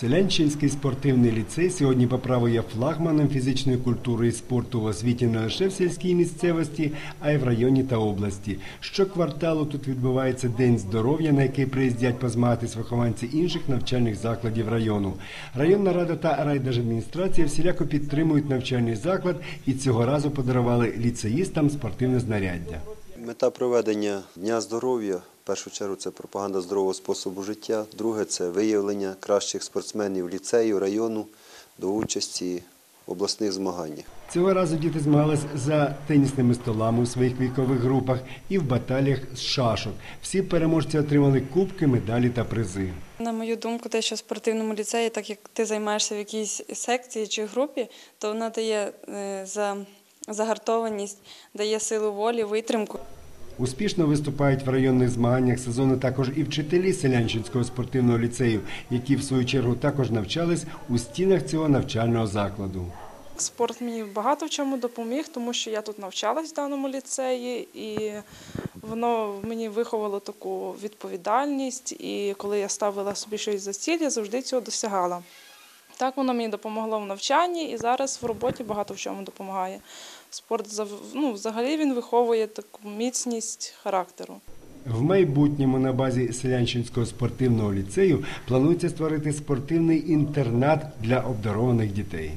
Селянчинський спортивний ліцей сьогодні по праву є флагманом фізичної культури і спорту в освіті не лише в сільській місцевості, а й в районі та області. Щокварталу тут відбувається День здоров'я, на який приїздять позмагатись вихованці інших навчальних закладів району. Районна рада та райдержадміністрація всіляко підтримують навчальний заклад і цього разу подарували ліцеїстам спортивне знаряддя. Мета проведення Дня здоров'я першу чергу це пропаганда здорового способу життя. Друге це виявлення кращих спортсменів ліцею, району до участі в обласних змаганнях. Цього разу діти змагались за тенісними столами у своїх вікових групах і в баталіях з шашок. Всі переможці отримали кубки, медалі та призи. На мою думку, те, що в спортивному ліцеї, так як ти займаєшся в якійсь секції чи групі, то вона дає е, за загартованість, дає силу волі, витримку. Успішно виступають в районних змаганнях сезону також і вчителі селянчинського спортивного ліцею, які в свою чергу також навчались у стінах цього навчального закладу. Спорт мені багато в чому допоміг, тому що я тут навчалась в даному ліцеї, і воно мені виховало таку відповідальність. І коли я ставила собі щось за ціль, я завжди цього досягала. Так воно мені допомогло в навчанні і зараз в роботі багато в чому допомагає. Спорт ну, взагалі він виховує таку міцність характеру. В майбутньому на базі селянчинського спортивного ліцею планується створити спортивний інтернат для обдарованих дітей.